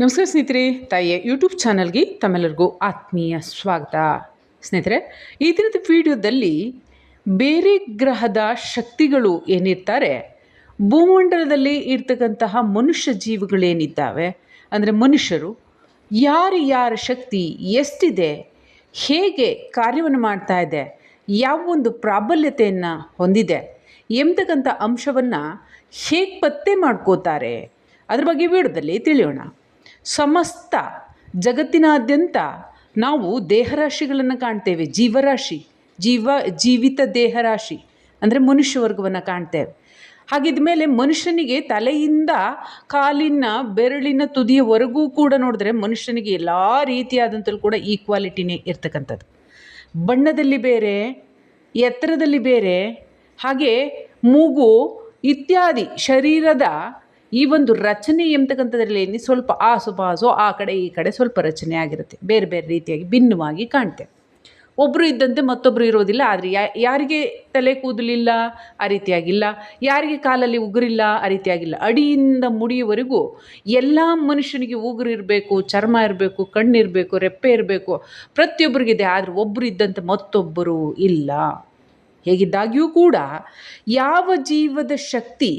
ನಮಸ್ಕಾರ ಸ್ನೇಹಿತರೆ, ತಾಯಿಯ ಯೂಟ್ಯೂಬ್ ಚಾನಲ್ಗೆ ತಮ್ಮೆಲ್ಲರಿಗೂ ಆತ್ಮೀಯ ಸ್ವಾಗತ. ಸ್ನೇಹಿತರೆ, ಈ ದಿನದ ವಿಡಿಯೋದಲ್ಲಿ ಬೇರೆ ಗ್ರಹದ ಶಕ್ತಿಗಳು ಏನಿರ್ತಾರೆ, ಭೂಮಂಡಲದಲ್ಲಿ ಇರ್ತಕ್ಕಂತಹ ಮನುಷ್ಯ ಜೀವಿಗಳೇನಿದ್ದಾವೆ? ಅಂದರೆ ಮನುಷ್ಯರು, ಯಾರು ಯಾರ ಶಕ್ತಿ ಎಷ್ಟಿದೆ, ಹೇಗೆ ಕಾರ್ಯವನ್ನು ಮಾಡ್ತಾ ಇದೆ, ಯಾವ ಒಂದು ಪ್ರಾಬಲ್ಯತೆಯನ್ನು ಹೊಂದಿದೆ, ಎಂಬತಕ್ಕಂಥ ಅಂಶವನ್ನು ಹೇಗೆ ಪತ್ತೆ ಮಾಡ್ಕೋತಾರೆ, ಅದ್ರ ಬಗ್ಗೆ ವಿಡಿಯೋದಲ್ಲಿ ತಿಳಿಯೋಣ. ಸಮಸ್ತ ಜಗತ್ತಿನಾದ್ಯಂತ ನಾವು ದೇಹರಾಶಿಗಳನ್ನು ಕಾಣ್ತೇವೆ, ಜೀವರಾಶಿ, ಜೀವ, ಜೀವಿತ ದೇಹರಾಶಿ, ಅಂದರೆ ಮನುಷ್ಯ ವರ್ಗವನ್ನು ಕಾಣ್ತೇವೆ. ಹಾಗಿದ ಮೇಲೆ ಮನುಷ್ಯನಿಗೆ ತಲೆಯಿಂದ ಕಾಲಿನ ಬೆರಳಿನ ತುದಿಯವರೆಗೂ ಕೂಡ ನೋಡಿದ್ರೆ ಮನುಷ್ಯನಿಗೆ ಎಲ್ಲ ರೀತಿಯಾದಂಥಲ್ಲೂ ಕೂಡ ಈಕ್ವಾಲಿಟಿನೇ ಇರ್ತಕ್ಕಂಥದ್ದು. ಬಣ್ಣದಲ್ಲಿ ಬೇರೆ, ಎತ್ತರದಲ್ಲಿ ಬೇರೆ, ಹಾಗೆ ಮೂಗು ಇತ್ಯಾದಿ ಶರೀರದ ಈ ಒಂದು ರಚನೆ ಎಂಬತಕ್ಕಂಥದ್ರಲ್ಲಿ ಸ್ವಲ್ಪ ಆಸುಪಾಸು ಆ ಕಡೆ ಈ ಕಡೆ ಸ್ವಲ್ಪ ರಚನೆ ಆಗಿರುತ್ತೆ. ಬೇರೆ ಬೇರೆ ರೀತಿಯಾಗಿ ಭಿನ್ನವಾಗಿ ಕಾಣ್ತೆ ಒಬ್ಬರು ಇದ್ದಂತೆ ಮತ್ತೊಬ್ಬರು ಇರೋದಿಲ್ಲ, ಆದರೆ ಯಾರಿಗೆ ತಲೆ ಕೂದಲಿಲ್ಲ, ಆ ರೀತಿಯಾಗಿಲ್ಲ. ಯಾರಿಗೆ ಕಾಲಲ್ಲಿ ಉಗುರಿಲ್ಲ, ಆ ರೀತಿಯಾಗಿಲ್ಲ. ಅಡಿಯಿಂದ ಮುಡಿಯವರೆಗೂ ಎಲ್ಲ ಮನುಷ್ಯನಿಗೆ ಉಗುರು ಇರಬೇಕು, ಚರ್ಮ ಇರಬೇಕು ಕಣ್ಣಿರಬೇಕು ರೆಪ್ಪೆ ಇರಬೇಕು. ಪ್ರತಿಯೊಬ್ಬರಿಗಿದೆ ಆದರೆ ಒಬ್ಬರು ಇದ್ದಂತೆ ಮತ್ತೊಬ್ಬರು ಇಲ್ಲ. ಹೇಗಿದ್ದಾಗಿಯೂ ಕೂಡ ಯಾವ ಜೀವದ ಶಕ್ತಿ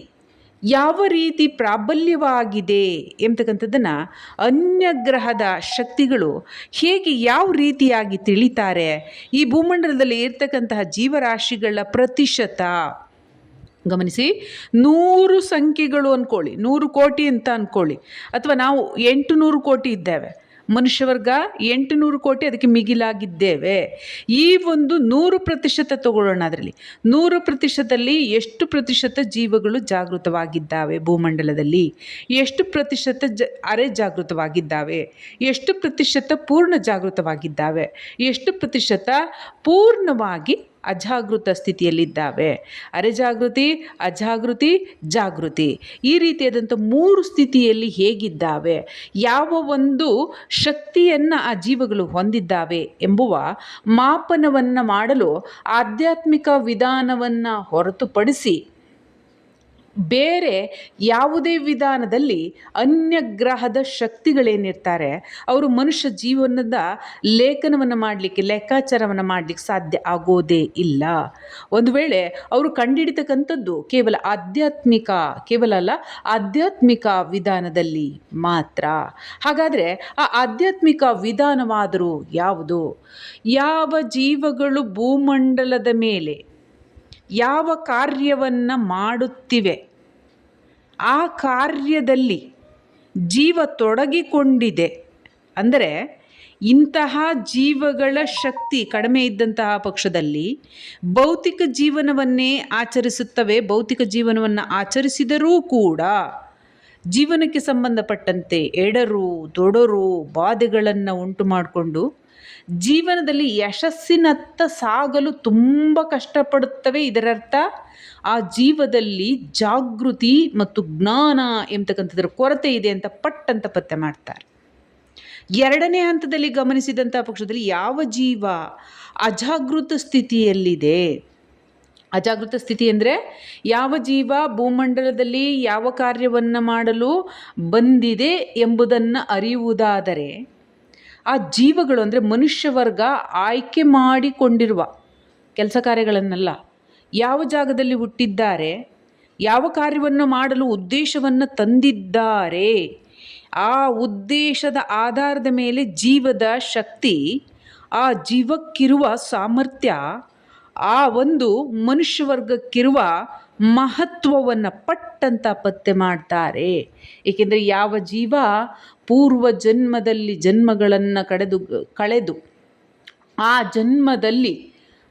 ಯಾವ ರೀತಿ ಪ್ರಾಬಲ್ಯವಾಗಿದೆ ಎಂಬತಕ್ಕಂಥದ್ದನ್ನು ಅನ್ಯ ಗ್ರಹದ ಶಕ್ತಿಗಳು ಹೇಗೆ ಯಾವ ರೀತಿಯಾಗಿ ತಿಳಿತಾರೆ? ಈ ಭೂಮಂಡಲದಲ್ಲಿ ಇರ್ತಕ್ಕಂತಹ ಜೀವರಾಶಿಗಳ ಪ್ರತಿಶತ. ಗಮನಿಸಿ, ನೂರು ಸಂಖ್ಯೆಗಳು ಅಂದ್ಕೊಳ್ಳಿ ನೂರು ಕೋಟಿ ಅಂತ ಅಂದ್ಕೊಳ್ಳಿ ಅಥವಾ ನಾವು ಎಂಟು ನೂರು ಕೋಟಿ ಇದ್ದೇವೆ. ಮನುಷ್ಯವರ್ಗ ಎಂಟು ನೂರು ಕೋಟಿ ಅದಕ್ಕೆ ಮಿಗಿಲಾಗಿದ್ದೇವೆ. ಈ ಒಂದು ನೂರು ಪ್ರತಿಶತ ತಗೊಳ್ಳೋಣ ಅದರಲ್ಲಿ. ನೂರು ಪ್ರತಿಶತದಲ್ಲಿ ಎಷ್ಟು ಪ್ರತಿಶತ ಜೀವಗಳು ಜಾಗೃತವಾಗಿದ್ದಾವೆ ಭೂಮಂಡಲದಲ್ಲಿ? ಎಷ್ಟು ಪ್ರತಿಶತ ಜ, ಅರೆ ಜಾಗೃತವಾಗಿದ್ದಾವೆ? ಎಷ್ಟು ಪ್ರತಿಶತ ಪೂರ್ಣ ಜಾಗೃತವಾಗಿದ್ದಾವೆ? ಎಷ್ಟು ಪ್ರತಿಶತ ಪೂರ್ಣವಾಗಿ ಅಜಾಗೃತ ಸ್ಥಿತಿಯಲ್ಲಿದ್ದಾವೆ. ಅರೆಜಾಗೃತಿ, ಅಜಾಗೃತಿ, ಜಾಗೃತಿ. ಈ ರೀತಿಯಾದಂಥ ಮೂರು ಸ್ಥಿತಿಯಲ್ಲಿ ಹೇಗಿದ್ದಾವೆ? ಯಾವ ಒಂದು ಶಕ್ತಿಯನ್ನು ಆ ಜೀವಗಳು ಹೊಂದಿದ್ದಾವೆ ಎಂಬುವ ಮಾಪನವನ್ನು ಮಾಡಲು ಆಧ್ಯಾತ್ಮಿಕ ವಿಧಾನವನ್ನು ಹೊರತುಪಡಿಸಿ ಬೇರೆ ಯಾವುದೇ ವಿಧಾನದಲ್ಲಿ ಅನ್ಯ ಗ್ರಹದ ಶಕ್ತಿಗಳೇನಿರ್ತಾರೆ, ಅವರು ಮನುಷ್ಯ ಜೀವನದ ಲೇಖನವನ್ನು ಮಾಡಲಿಕ್ಕೆ, ಲೆಕ್ಕಾಚಾರವನ್ನು ಮಾಡಲಿಕ್ಕೆ ಸಾಧ್ಯ ಆಗೋದೇ ಇಲ್ಲ. ಒಂದು ವೇಳೆ ಅವರು ಕಂಡುಹಿಡಿತಕ್ಕಂಥದ್ದು ಕೇವಲ ಆಧ್ಯಾತ್ಮಿಕ, ಕೇವಲ ಅಲ್ಲ, ಆಧ್ಯಾತ್ಮಿಕ ವಿಧಾನದಲ್ಲಿ ಮಾತ್ರ. ಹಾಗಾದರೆ ಆ ಆಧ್ಯಾತ್ಮಿಕ ವಿಧಾನವಾದರೂ ಯಾವುದು? ಯಾವ ಜೀವಗಳು ಭೂಮಂಡಲದ ಮೇಲೆ ಯಾವ ಕಾರ್ಯವನ್ನು ಮಾಡುತ್ತಿವೆ, ಆ ಕಾರ್ಯದಲ್ಲಿ ಜೀವ ತೊಡಗಿಕೊಂಡಿದೆ. ಅಂದರೆ ಇಂತಹ ಜೀವಗಳ ಶಕ್ತಿ ಕಡಿಮೆ ಇದ್ದಂತಹ ಪಕ್ಷದಲ್ಲಿ ಭೌತಿಕ ಜೀವನವನ್ನೇ ಆಚರಿಸುತ್ತವೆ, ಭೌತಿಕ ಜೀವನವನ್ನು ಆಚರಿಸಿದರೂ ಕೂಡ ಜೀವನಕ್ಕೆ ಸಂಬಂಧಪಟ್ಟಂತೆ ಎಡರು, ದೊಡರು ಬಾಧೆಗಳನ್ನು ಉಂಟು ಮಾಡಿಕೊಂಡು ಜೀವನದಲ್ಲಿ ಯಶಸ್ಸಿನತ್ತ ಸಾಗಲು ತುಂಬ ಕಷ್ಟಪಡುತ್ತವೆ. ಇದರರ್ಥ, ಆ ಜೀವದಲ್ಲಿ ಜಾಗೃತಿ ಮತ್ತು ಜ್ಞಾನ ಎಂಬತಕ್ಕಂಥದ್ರ ಕೊರತೆ ಇದೆ ಅಂತ ಪಟ್ಟಂತ ಪತ್ತೆ ಮಾಡ್ತಾರೆ. ಎರಡನೇ ಹಂತದಲ್ಲಿ ಗಮನಿಸಿದಂಥ ಪಕ್ಷದಲ್ಲಿ ಯಾವ ಜೀವ ಅಜಾಗೃತ ಸ್ಥಿತಿಯಲ್ಲಿದೆ? ಅಜಾಗೃತ ಸ್ಥಿತಿ ಅಂದರೆ ಯಾವ ಜೀವ ಭೂಮಂಡಲದಲ್ಲಿ ಯಾವ ಕಾರ್ಯವನ್ನು ಮಾಡಲು ಬಂದಿದೆ ಎಂಬುದನ್ನು ಅರಿಯುವುದಾದರೆ ಆ ಜೀವಗಳು ಅಂದರೆ ಮನುಷ್ಯ ವರ್ಗ ಆಯ್ಕೆ ಮಾಡಿಕೊಂಡಿರುವ ಕೆಲಸ ಕಾರ್ಯಗಳನ್ನೆಲ್ಲ. ಯಾವ ಜಾಗದಲ್ಲಿ ಹುಟ್ಟಿದ್ದಾರೆ, ಯಾವ ಕಾರ್ಯವನ್ನು ಮಾಡಲು ಉದ್ದೇಶವನ್ನು ತಂದಿದ್ದಾರೆ, ಆ ಉದ್ದೇಶದ ಆಧಾರದ ಮೇಲೆ ಜೀವದ ಶಕ್ತಿ, ಆ ಜೀವಕ್ಕಿರುವ ಸಾಮರ್ಥ್ಯ ಆ ಒಂದು ಮನುಷ್ಯ ವರ್ಗಕ್ಕಿರುವ ಮಹತ್ವವನ್ನು ಪಟ್ಟಂತ ಪತ್ತೆ ಮಾಡ್ತಾರೆ. ಏಕೆಂದರೆ ಯಾವ ಜೀವ ಪೂರ್ವ ಜನ್ಮದಲ್ಲಿ ಜನ್ಮಗಳನ್ನು ಕಳೆದು ಕಳೆದು ಆ ಜನ್ಮದಲ್ಲಿ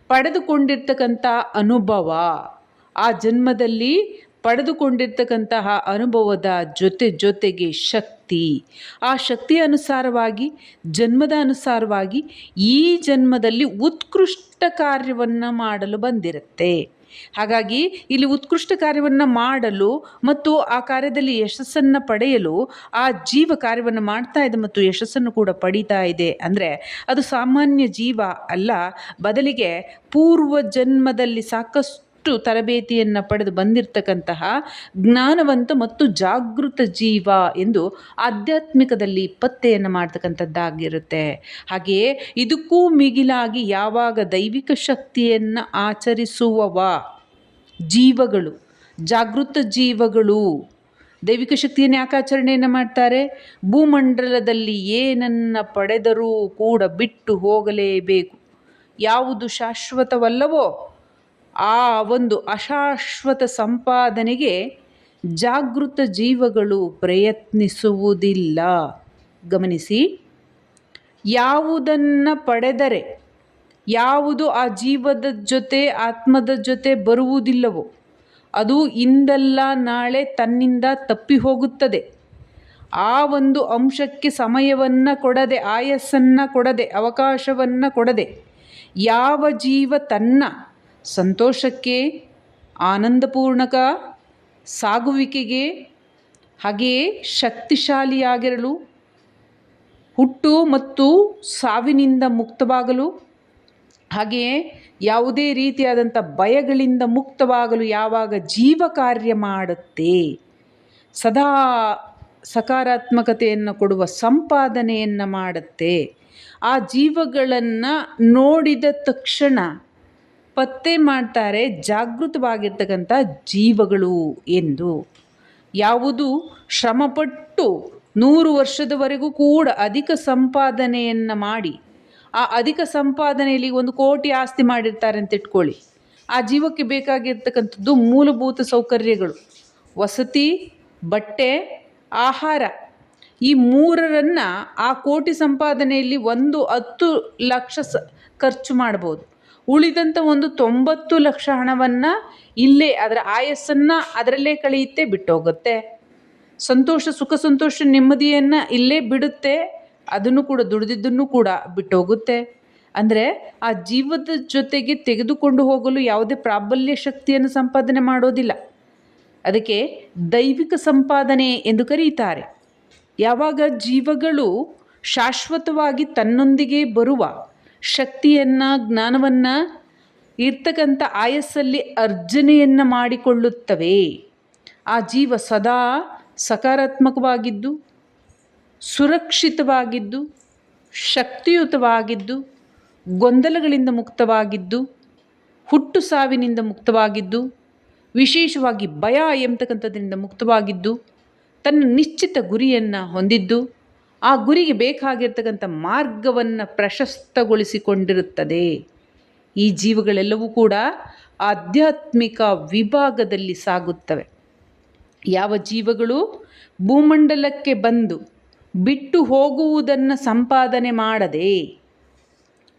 ಪಡೆದುಕೊಂಡಿರ್ತಕ್ಕಂಥ ಅನುಭವ, ಆ ಜನ್ಮದಲ್ಲಿ ಪಡೆದುಕೊಂಡಿರ್ತಕ್ಕಂತಹ ಅನುಭವದ ಜೊತೆ ಜೊತೆಗೆ ಶಕ್ತಿ ಆ ಶಕ್ತಿ ಅನುಸಾರವಾಗಿ, ಜನ್ಮದ ಅನುಸಾರವಾಗಿ ಈ ಜನ್ಮದಲ್ಲಿ ಉತ್ಕೃಷ್ಟ ಕಾರ್ಯವನ್ನು ಮಾಡಲು ಬಂದಿರುತ್ತೆ. ಹಾಗಾಗಿ ಇಲ್ಲಿ ಉತ್ಕೃಷ್ಟ ಕಾರ್ಯವನ್ನು ಮಾಡಲು ಮತ್ತು ಆ ಕಾರ್ಯದಲ್ಲಿ ಯಶಸ್ಸನ್ನು ಪಡೆಯಲು ಆ ಜೀವ ಕಾರ್ಯವನ್ನು ಮಾಡ್ತಾ ಇದೆ ಮತ್ತು ಯಶಸ್ಸನ್ನು ಕೂಡ ಪಡೀತಾ ಇದೆ. ಅಂದರೆ ಅದು ಸಾಮಾನ್ಯ ಜೀವ ಅಲ್ಲ, ಬದಲಿಗೆ ಪೂರ್ವ ಜನ್ಮದಲ್ಲಿ ಸಾಕಷ್ಟು ಸಾಕಷ್ಟು ತರಬೇತಿಯನ್ನು ಪಡೆದು ಬಂದಿರತಕ್ಕಂತಹ ಜ್ಞಾನವಂತ ಮತ್ತು ಜಾಗೃತ ಜೀವ ಎಂದು ಆಧ್ಯಾತ್ಮಿಕದಲ್ಲಿ ಪತ್ತೆಯನ್ನು ಮಾಡ್ತಕ್ಕಂಥದ್ದಾಗಿರುತ್ತೆ. ಹಾಗೆಯೇ ಇದಕ್ಕೂ ಮಿಗಿಲಾಗಿ ಯಾವಾಗ ದೈವಿಕ ಶಕ್ತಿಯನ್ನು ಆಚರಿಸುವವ ಜೀವಗಳು, ಜಾಗೃತ ಜೀವಗಳು, ದೈವಿಕ ಶಕ್ತಿಯನ್ನು ಯಾಕೆ ಆಚರಣೆಯನ್ನು ಮಾಡ್ತಾರೆ? ಭೂಮಂಡಲದಲ್ಲಿ ಏನನ್ನು ಪಡೆದರೂ ಕೂಡ ಬಿಟ್ಟು ಹೋಗಲೇಬೇಕು. ಯಾವುದು ಶಾಶ್ವತವಲ್ಲವೋ ಆ ಒಂದು ಅಶಾಶ್ವತ ಸಂಪಾದನೆಗೆ ಜಾಗೃತ ಜೀವಗಳು ಪ್ರಯತ್ನಿಸುವುದಿಲ್ಲ. ಗಮನಿಸಿ, ಯಾವುದನ್ನು ಪಡೆದರೆ ಯಾವುದು ಆ ಜೀವದ ಜೊತೆ, ಆತ್ಮದ ಜೊತೆ ಬರುವುದಿಲ್ಲವೋ, ಅದು ಇಂದಲ್ಲ ನಾಳೆ ತನ್ನಿಂದ ತಪ್ಪಿ ಹೋಗುತ್ತದೆ. ಆ ಒಂದು ಅಂಶಕ್ಕೆ ಸಮಯವನ್ನು ಕೊಡದೆ, ಆಯಸ್ಸನ್ನು ಕೊಡದೆ, ಅವಕಾಶವನ್ನು ಕೊಡದೆ, ಯಾವ ಜೀವ ತನ್ನ ಸಂತೋಷಕ್ಕೆ, ಆನಂದಪೂರ್ಣಕ, ಸಾಗುವಿಕೆಗೆ, ಹಾಗೆಯೇ ಶಕ್ತಿಶಾಲಿಯಾಗಿರಲು, ಹುಟ್ಟು ಮತ್ತು ಸಾವಿನಿಂದ ಮುಕ್ತವಾಗಲು, ಹಾಗೆಯೇ ಯಾವುದೇ ರೀತಿಯಾದಂಥ ಭಯಗಳಿಂದ ಮುಕ್ತವಾಗಲು ಯಾವಾಗ ಜೀವ ಕಾರ್ಯ ಮಾಡುತ್ತೆ, ಸದಾ ಸಕಾರಾತ್ಮಕತೆಯನ್ನು ಕೊಡುವ ಸಂಪಾದನೆಯನ್ನು ಮಾಡುತ್ತೆ, ಆ ಜೀವಗಳನ್ನು ನೋಡಿದ ತಕ್ಷಣ ಪತ್ತೆ ಮಾಡ್ತಾರೆ ಜಾಗೃತವಾಗಿರ್ತಕ್ಕಂಥ ಜೀವಗಳು ಎಂದು. ಯಾವುದು? ಶ್ರಮಪಟ್ಟು ನೂರು ವರ್ಷದವರೆಗೂ ಕೂಡ ಅಧಿಕ ಸಂಪಾದನೆಯನ್ನು ಮಾಡಿ, ಆ ಅಧಿಕ ಸಂಪಾದನೆಯಲ್ಲಿ ಒಂದು ಕೋಟಿ ಆಸ್ತಿ ಮಾಡಿರ್ತಾರೆ ಅಂತ ಇಟ್ಕೊಳ್ಳಿ. ಆ ಜೀವಕ್ಕೆ ಬೇಕಾಗಿರ್ತಕ್ಕಂಥದ್ದು ಮೂಲಭೂತ ಸೌಕರ್ಯಗಳು. ವಸತಿ, ಬಟ್ಟೆ, ಆಹಾರ. ಈ ಮೂರರನ್ನು ಆ ಕೋಟಿ ಸಂಪಾದನೆಯಲ್ಲಿ ಒಂದು ಹತ್ತು ಲಕ್ಷ ಸ, ಖರ್ಚು ಮಾಡ್ಬೋದು. ಉಳಿದಂಥ ಒಂದು ತೊಂಬತ್ತು ಲಕ್ಷ ಹಣವನ್ನು ಇಲ್ಲೇ ಅದರ ಆಯಸ್ಸನ್ನು ಅದರಲ್ಲೇ ಕಳೆಯುತ್ತೆ, ಬಿಟ್ಟೋಗುತ್ತೆ. ಸಂತೋಷ, ಸುಖ, ಸಂತೋಷ, ನೆಮ್ಮದಿಯನ್ನು ಇಲ್ಲೇ ಬಿಡುತ್ತೆ, ಅದನ್ನು ಕೂಡ, ದುಡಿದಿದ್ದನ್ನು ಕೂಡ ಬಿಟ್ಟೋಗುತ್ತೆ. ಅಂದರೆ ಆ ಜೀವದ ಜೊತೆಗೆ ತೆಗೆದುಕೊಂಡು ಹೋಗಲು ಯಾವುದೇ ಪ್ರಾಬಲ್ಯ ಶಕ್ತಿಯನ್ನು ಸಂಪಾದನೆ ಮಾಡೋದಿಲ್ಲ. ಅದಕ್ಕೆ ದೈವಿಕ ಸಂಪಾದನೆ ಎಂದು ಕರೀತಾರೆ. ಯಾವಾಗ ಜೀವಗಳು ಶಾಶ್ವತವಾಗಿ ತನ್ನೊಂದಿಗೆ ಬರುವ ಶಕ್ತಿಯನ್ನು, ಜ್ಞಾನವನ್ನು ಇರ್ತಕ್ಕಂಥ ಆಯಸ್ಸಲ್ಲಿ ಅರ್ಜನೆಯನ್ನು ಮಾಡಿಕೊಳ್ಳುತ್ತವೆ. ಆ ಜೀವ ಸದಾ ಸಕಾರಾತ್ಮಕವಾಗಿದ್ದು, ಸುರಕ್ಷಿತವಾಗಿದ್ದು, ಶಕ್ತಿಯುತವಾಗಿದ್ದು, ಗೊಂದಲಗಳಿಂದ ಮುಕ್ತವಾಗಿದ್ದು, ಹುಟ್ಟು ಸಾವಿನಿಂದ ಮುಕ್ತವಾಗಿದ್ದು, ವಿಶೇಷವಾಗಿ ಭಯ ಎಂಬತಕ್ಕಂಥದ್ರಿಂದ ಮುಕ್ತವಾಗಿದ್ದು, ತನ್ನ ನಿಶ್ಚಿತ ಗುರಿಯನ್ನು ಹೊಂದಿದ್ದು ಆ ಗುರಿಗೆ ಬೇಕಾಗಿರ್ತಕ್ಕಂಥ ಮಾರ್ಗವನ್ನು ಪ್ರಶಸ್ತಗೊಳಿಸಿಕೊಂಡಿರುತ್ತದೆ. ಈ ಜೀವಗಳೆಲ್ಲವೂ ಕೂಡ ಆಧ್ಯಾತ್ಮಿಕ ವಿಭಾಗದಲ್ಲಿ ಸಾಗುತ್ತವೆ. ಯಾವ ಜೀವಗಳು ಭೂಮಂಡಲಕ್ಕೆ ಬಂದು ಬಿಟ್ಟು ಹೋಗುವುದನ್ನು ಸಂಪಾದನೆ ಮಾಡದೆ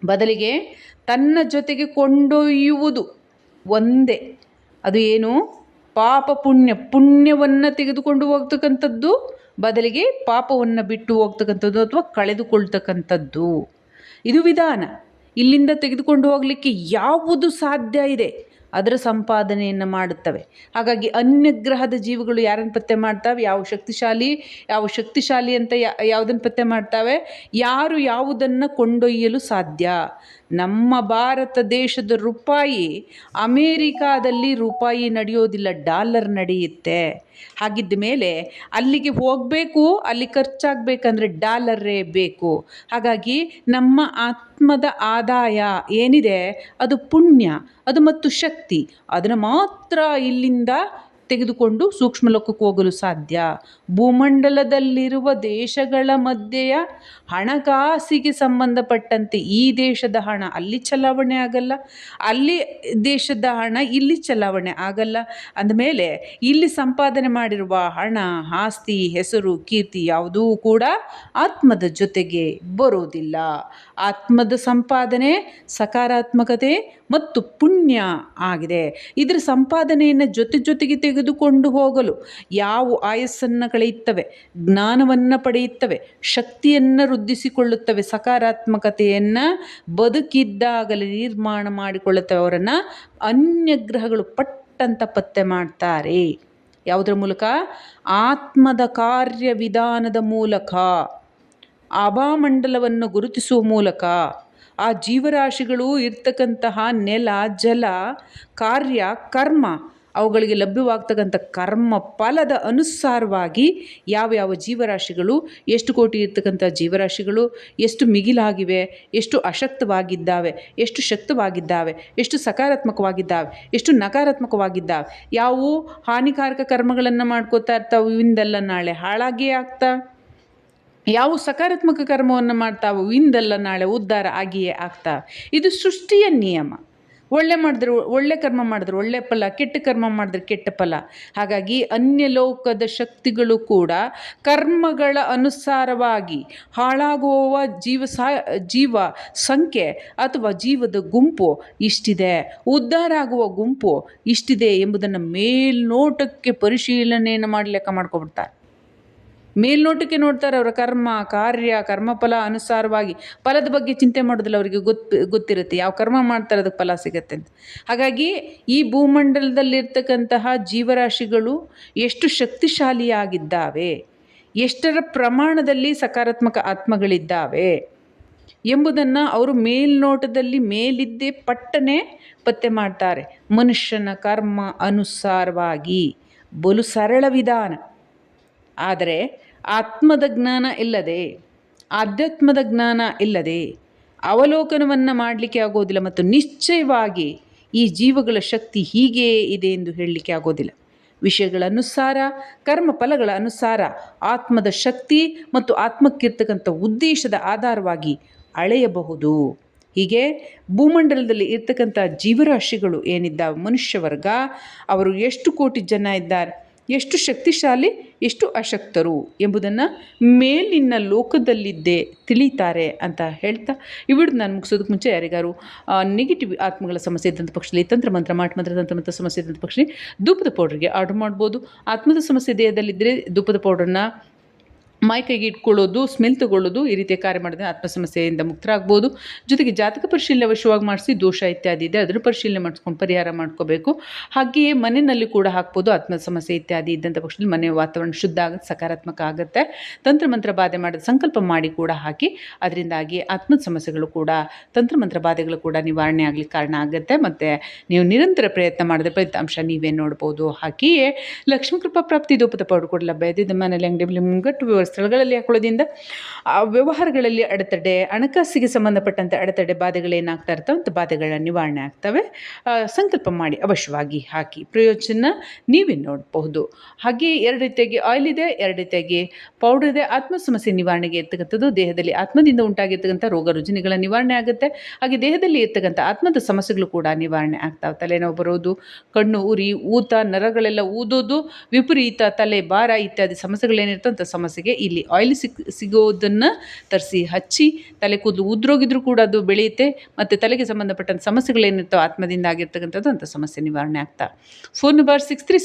ಬದಲಿಗೆ ತನ್ನ ಜೊತೆಗೆ ಕೊಂಡೊಯ್ಯುವುದು ಒಂದೇ. ಅದು ಏನು? ಪಾಪ ಪುಣ್ಯ, ಪುಣ್ಯವನ್ನು ತೆಗೆದುಕೊಂಡು ಹೋಗ್ತಕ್ಕಂಥದ್ದು ಬದಲಿಗೆ ಪಾಪವನ್ನು ಬಿಟ್ಟು ಹೋಗ್ತಕ್ಕಂಥದ್ದು ಅಥವಾ ಕಳೆದುಕೊಳ್ತಕ್ಕಂಥದ್ದು. ಇದು ವಿಧಾನ. ಇಲ್ಲಿಂದ ತೆಗೆದುಕೊಂಡು ಹೋಗಲಿಕ್ಕೆ ಯಾವುದು ಸಾಧ್ಯ ಇದೆ? ಅದರ ಸಂಪಾದನೆಯನ್ನು ಮಾಡುತ್ತವೆ. ಹಾಗಾಗಿ ಅನ್ಯಗ್ರಹದ ಜೀವಿಗಳು ಯಾರನ್ನು ಪತ್ತೆ ಮಾಡ್ತಾವೆ? ಯಾವ ಶಕ್ತಿಶಾಲಿ ಯಾವ ಶಕ್ತಿಶಾಲಿ ಅಂತ ಯಾವುದನ್ನು ಪತ್ತೆ ಮಾಡ್ತಾವೆ? ಯಾರು ಯಾವುದನ್ನು ಕೊಂಡೊಯ್ಯಲು ಸಾಧ್ಯ? ನಮ್ಮ ಭಾರತ ದೇಶದ ರೂಪಾಯಿ ಅಮೇರಿಕಾದಲ್ಲಿ ರೂಪಾಯಿ ನಡೆಯೋದಿಲ್ಲ, ಡಾಲರ್ ನಡೆಯುತ್ತೆ. ಹಾಗಿದ್ದ ಮೇಲೆ ಅಲ್ಲಿಗೆ ಹೋಗಬೇಕು, ಅಲ್ಲಿ ಖರ್ಚಾಗಬೇಕಂದ್ರೆ ಡಾಲರೇ ಬೇಕು. ಹಾಗಾಗಿ ನಮ್ಮ ಆತ್ಮದ ಆದಾಯ ಏನಿದೆ? ಅದು ಪುಣ್ಯ, ಅದು ಮತ್ತು ಶಕ್ತಿ. ಅದನ್ನು ಮಾತ್ರ ಇಲ್ಲಿಂದ ತೆಗೆದುಕೊಂಡು ಸೂಕ್ಷ್ಮ ಲೋಕಕ್ಕೆ ಹೋಗಲು ಸಾಧ್ಯ. ಭೂಮಂಡಲದಲ್ಲಿರುವ ದೇಶಗಳ ಮಧ್ಯೆಯ ಹಣಕಾಸಿಗೆ ಸಂಬಂಧಪಟ್ಟಂತೆ ಈ ದೇಶದ ಹಣ ಅಲ್ಲಿ ಚಲಾವಣೆ ಆಗಲ್ಲ, ಅಲ್ಲಿ ದೇಶದ ಹಣ ಇಲ್ಲಿ ಚಲಾವಣೆ ಆಗಲ್ಲ. ಅಂದಮೇಲೆ ಇಲ್ಲಿ ಸಂಪಾದನೆ ಮಾಡಿರುವ ಹಣ, ಆಸ್ತಿ, ಹೆಸರು, ಕೀರ್ತಿ ಯಾವುದೂ ಕೂಡ ಆತ್ಮದ ಜೊತೆಗೆ ಬರೋದಿಲ್ಲ. ಆತ್ಮದ ಸಂಪಾದನೆ, ಸಕಾರಾತ್ಮಕತೆ ಮತ್ತು ಪುಣ್ಯ ಆಗಿದೆ. ಇದರ ಸಂಪಾದನೆಯನ್ನು ಜೊತೆ ಜೊತೆಗೆ ತೆಗೆದುಕೊಂಡು ಹೋಗಲು ಯಾವ ಆಯಸ್ಸನ್ನು ಕಳೆಯುತ್ತವೆ, ಜ್ಞಾನವನ್ನು ಪಡೆಯುತ್ತವೆ, ಶಕ್ತಿಯನ್ನು ವೃದ್ಧಿಸಿಕೊಳ್ಳುತ್ತವೆ, ಸಕಾರಾತ್ಮಕತೆಯನ್ನು ಬದುಕಿದ್ದಾಗಲೇ ನಿರ್ಮಾಣ ಮಾಡಿಕೊಳ್ಳುತ್ತವೆ ಅವರನ್ನು ಅನ್ಯ ಗ್ರಹಗಳು ಪಟ್ಟಂತ ಪತ್ತೆ ಮಾಡ್ತಾರೆ. ಯಾವುದರ ಮೂಲಕ? ಆತ್ಮದ ಕಾರ್ಯವಿಧಾನದ ಮೂಲಕ. ಆಭಾಮಂಡಲವನ್ನು ಗುರುತಿಸುವ ಮೂಲಕ ಆ ಜೀವರಾಶಿಗಳು ಇರ್ತಕ್ಕಂತಹ ನೆಲ, ಜಲ, ಕಾರ್ಯ, ಕರ್ಮ ಅವುಗಳಿಗೆ ಲಭ್ಯವಾಗ್ತಕ್ಕಂಥ ಕರ್ಮ ಫಲದ ಅನುಸಾರವಾಗಿ ಯಾವ್ಯಾವ ಜೀವರಾಶಿಗಳು, ಎಷ್ಟು ಕೋಟಿ ಇರ್ತಕ್ಕಂಥ ಜೀವರಾಶಿಗಳು, ಎಷ್ಟು ಮಿಗಿಲಾಗಿವೆ, ಎಷ್ಟು ಅಶಕ್ತವಾಗಿದ್ದಾವೆ, ಎಷ್ಟು ಶಕ್ತವಾಗಿದ್ದಾವೆ, ಎಷ್ಟು ಸಕಾರಾತ್ಮಕವಾಗಿದ್ದಾವೆ, ಎಷ್ಟು ನಕಾರಾತ್ಮಕವಾಗಿದ್ದಾವೆ, ಯಾವುವು ಹಾನಿಕಾರಕ ಕರ್ಮಗಳನ್ನು ಮಾಡ್ಕೋತಾ ಇರ್ತಾವೆ, ಇವಿಂದೆಲ್ಲ ನಾಳೆ ಹಾಳಾಗಿಯೇ ಆಗ್ತಾ? ಯಾವ ಸಕಾರಾತ್ಮಕ ಕರ್ಮವನ್ನು ಮಾಡ್ತಾವೋ, ಇಂದಲ್ಲ ನಾಳೆ ಉದ್ಧಾರ ಆಗಿಯೇ ಆಗ್ತಾ. ಇದು ಸೃಷ್ಟಿಯ ನಿಯಮ. ಒಳ್ಳೆ ಮಾಡಿದ್ರೆ ಒಳ್ಳೆ ಕರ್ಮ ಮಾಡಿದ್ರೆ ಒಳ್ಳೆ ಫಲ, ಕೆಟ್ಟ ಕರ್ಮ ಮಾಡಿದ್ರೆ ಕೆಟ್ಟ ಫಲ. ಹಾಗಾಗಿ ಅನ್ಯ ಲೋಕದ ಶಕ್ತಿಗಳು ಕೂಡ ಕರ್ಮಗಳ ಅನುಸಾರವಾಗಿ ಹಾಳಾಗುವ ಜೀವ ಸಾ, ಜೀವ ಸಂಖ್ಯೆ ಅಥವಾ ಜೀವದ ಗುಂಪು ಇಷ್ಟಿದೆ. ಉದ್ಧಾರ ಆಗುವ ಗುಂಪು ಇಷ್ಟಿದೆ ಎಂಬುದನ್ನು ಮೇಲ್ನೋಟಕ್ಕೆ ಪರಿಶೀಲನೆಯನ್ನು ಮಾಡಿ ಲೆಕ್ಕ ಮಾಡ್ಕೊಬಿಡ್ತಾರೆ. ಮೇಲ್ನೋಟಕ್ಕೆ ನೋಡ್ತಾರೆ ಅವರ ಕರ್ಮ, ಕಾರ್ಯ, ಕರ್ಮಫಲ ಅನುಸಾರವಾಗಿ. ಫಲದ ಬಗ್ಗೆ ಚಿಂತೆ ಮಾಡೋದಿಲ್ಲ ಅವರಿಗೆ ಗೊತ್ತು ಗೊತ್ತಿರುತ್ತೆ. ಯಾವ ಕರ್ಮ ಮಾಡ್ತಾರೆ, ಅದಕ್ಕೆ ಫಲ ಸಿಗತ್ತೆ ಅಂತ. ಹಾಗಾಗಿ ಈ ಭೂಮಂಡಲದಲ್ಲಿರ್ತಕ್ಕಂತಹ ಜೀವರಾಶಿಗಳು ಎಷ್ಟು ಶಕ್ತಿಶಾಲಿಯಾಗಿದ್ದಾವೆ, ಎಷ್ಟರ ಪ್ರಮಾಣದಲ್ಲಿ ಸಕಾರಾತ್ಮಕ ಆತ್ಮಗಳಿದ್ದಾವೆ ಎಂಬುದನ್ನು ಅವರು ಮೇಲ್ನೋಟದಲ್ಲಿ ಮೇಲಿದ್ದೇ ಪಟ್ಟನೆ ಪತ್ತೆ ಮಾಡ್ತಾರೆ. ಮನುಷ್ಯನ ಕರ್ಮ ಅನುಸಾರವಾಗಿ, ಬಲು ಸರಳ ವಿಧಾನ. ಆದರೆ ಆತ್ಮದ ಜ್ಞಾನ ಇಲ್ಲದೆ, ಆಧ್ಯಾತ್ಮದ ಜ್ಞಾನ ಇಲ್ಲದೆ ಅವಲೋಕನವನ್ನು ಮಾಡಲಿಕ್ಕೆ ಆಗೋದಿಲ್ಲ ಮತ್ತು ನಿಶ್ಚಯವಾಗಿ ಈ ಜೀವಗಳ ಶಕ್ತಿ ಹೀಗೇ ಇದೆ ಎಂದು ಹೇಳಲಿಕ್ಕೆ ಆಗೋದಿಲ್ಲ. ವಿಷಯಗಳ ಅನುಸಾರ, ಕರ್ಮ ಅನುಸಾರ ಆತ್ಮದ ಶಕ್ತಿ ಮತ್ತು ಆತ್ಮಕ್ಕಿರ್ತಕ್ಕಂಥ ಉದ್ದೇಶದ ಆಧಾರವಾಗಿ ಅಳೆಯಬಹುದು. ಹೀಗೆ ಭೂಮಂಡಲದಲ್ಲಿ ಇರ್ತಕ್ಕಂಥ ಜೀವರಾಶಿಗಳು ಏನಿದ್ದಾವೆ? ಮನುಷ್ಯ ವರ್ಗ. ಅವರು ಎಷ್ಟು ಕೋಟಿ ಜನ ಇದ್ದಾರೆ? ಎಷ್ಟು ಶಕ್ತಿಶಾಲಿ, ಎಷ್ಟು ಅಶಕ್ತರು ಎಂಬುದನ್ನು ಮೇಲಿನ ಲೋಕದಲ್ಲಿದ್ದೇ ತಿಳಿತಾರೆ ಅಂತ ಹೇಳ್ತಾ ಈ ನಾನು ಮುಗಿಸೋದಕ್ಕೆ ಮುಂಚೆ ಯಾರಿಗಾರು ನೆಗೆಟಿವ್ ಆತ್ಮಗಳ ಸಮಸ್ಯೆ ಇದ್ದಂಥ ಪಕ್ಷದಲ್ಲಿ ತಂತ್ರ ಮಂತ್ರ ಮಾಟ ಮಂತ್ರ ತಂತ್ರ ಮಂತ್ರ ಸಮಸ್ಯೆ ಇದ್ದಂಥ ಪಕ್ಷದಲ್ಲಿ ಧೂಪದ ಪೌಡ್ರಿಗೆ ಆರ್ಡರ್ ಮಾಡ್ಬೋದು. ಆತ್ಮದ ಸಮಸ್ಯೆ ದೇಹದಲ್ಲಿದ್ದರೆ ಧೂಪದ ಪೌಡ್ರನ್ನ ಮೈ ಕೈಗೆ ಇಟ್ಕೊಳ್ಳೋದು ಸ್ಮೆಲ್ ತಗೊಳ್ಳೋದು ಈ ರೀತಿಯ ಕಾರ್ಯ ಮಾಡಿದ್ರೆ ಆತ್ಮ ಸಮಸ್ಯೆಯಿಂದ ಮುಕ್ತರಾಗ್ಬೋದು. ಜೊತೆಗೆ ಜಾತಕ ಪರಿಶೀಲನೆ ಅವಶ್ಯವಾಗಿ ಮಾಡಿಸಿ ದೋಷ ಇತ್ಯಾದಿ ಇದೆ ಅದರ ಪರಿಶೀಲನೆ ಮಾಡಿಸ್ಕೊಂಡು ಪರಿಹಾರ ಮಾಡ್ಕೋಬೇಕು. ಹಾಗೆಯೇ ಮನೆಯಲ್ಲಿ ಕೂಡ ಹಾಕ್ಬೋದು ಆತ್ಮ ಸಮಸ್ಯೆ ಇತ್ಯಾದಿ ಇದ್ದಂಥ ಪಕ್ಷದಲ್ಲಿ ಮನೆ ವಾತಾವರಣ ಶುದ್ಧ ಆಗುತ್ತೆ ಸಕಾರಾತ್ಮಕ ಆಗುತ್ತೆ. ತಂತ್ರ ಮಂತ್ರ ಬಾಧೆ ಮಾಡಿದ ಸಂಕಲ್ಪ ಮಾಡಿ ಕೂಡ ಹಾಕಿ, ಅದರಿಂದಾಗಿ ಆತ್ಮದ ಸಮಸ್ಯೆಗಳು ಕೂಡ, ತಂತ್ರ ಮಂತ್ರ ಬಾಧೆಗಳು ಕೂಡ ನಿವಾರಣೆ ಆಗಲಿಕ್ಕೆ ಕಾರಣ ಆಗುತ್ತೆ. ಮತ್ತು ನೀವು ನಿರಂತರ ಪ್ರಯತ್ನ ಮಾಡಿದ್ರೆ ಫಲಿತಾಂಶ ನೀವೇ ನೋಡ್ಬೋದು. ಹಾಗೆಯೇ ಲಕ್ಷ್ಮೀ ಕೃಪಾ ಪ್ರಾಪ್ತಿ ದೂಪದ ಪೌಡರ್ ಕೂಡ ಲಭ್ಯ ಇದೆ. ಮನೇಲಿ ಅಂಗಡಿ ಮುಂಗಟ್ಟು ವಿವರ ಸ್ಥಳಗಳಲ್ಲಿ ಹಾಕೊಳ್ಳೋದ್ರಿಂದ ಆ, ವ್ಯವಹಾರಗಳಲ್ಲಿ ಅಡೆತಡೆ, ಹಣಕಾಸಿಗೆ ಸಂಬಂಧಪಟ್ಟಂಥ ಅಡೆತಡೆ ಬಾಧೆಗಳೇನಾಗ್ತಾ ಇರ್ತವೆ ಅಂತ ಬಾಧೆಗಳ ನಿವಾರಣೆ ಆಗ್ತವೆ. ಸಂಕಲ್ಪ ಮಾಡಿ ಅವಶ್ಯವಾಗಿ ಹಾಕಿ. ಪ್ರಯೋಜನ ನೀವೇ ನೋಡಬಹುದು. ಹಾಗೆ ಎರಡು ರೀತಿಯಾಗಿ ಆಯಿಲ್ ಇದೆ, ಎರಡು ರೀತಿಯಾಗಿ ಪೌಡರ್ ಇದೆ. ಆತ್ಮ ಸಮಸ್ಯೆ ನಿವಾರಣೆಗೆ ಇರ್ತಕ್ಕಂಥದ್ದು ದೇಹದಲ್ಲಿ ಆತ್ಮದಿಂದ ಉಂಟಾಗಿರ್ತಕ್ಕಂಥ ರೋಗ ರುಜಿನಿಗಳ ನಿವಾರಣೆ ಆಗುತ್ತೆ. ಹಾಗೆ ದೇಹದಲ್ಲಿ ಇರ್ತಕ್ಕಂಥ ಆತ್ಮದ ಸಮಸ್ಯೆಗಳು ಕೂಡ ನಿವಾರಣೆ ಆಗ್ತಾವೆ. ತಲೆನೋವು ಬರೋದು, ಕಣ್ಣು ಉರಿ, ಊತ, ನರಗಳೆಲ್ಲ ಊದೋದು, ವಿಪರೀತ ತಲೆ ಭಾರ ಇತ್ಯಾದಿ ಸಮಸ್ಯೆಗಳೇನಿರ್ತಂಥ ಸಮಸ್ಯೆಗೆ ಇಲ್ಲಿ ಆಯಿಲ್ ಸಿಕ್, ಸಿಗೋದನ್ನು ತರಿಸಿ, ಹಚ್ಚಿ, ತಲೆ ಕೂದಲು ಉದ್ರೋಗಿದ್ರೂ ಕೂಡ ಅದು ಬೆಳೆಯುತ್ತೆ ಮತ್ತು ತಲೆಗೆ ಸಂಬಂಧಪಟ್ಟಂಥ ಸಮಸ್ಯೆಗಳೇನಿರ್ತವೆ ಆತ್ಮದಿಂದ ಆಗಿರ್ತಕ್ಕಂಥದ್ದು ಅಂಥ ಸಮಸ್ಯೆ ನಿವಾರಣೆ ಆಗ್ತಾ. Phone number six three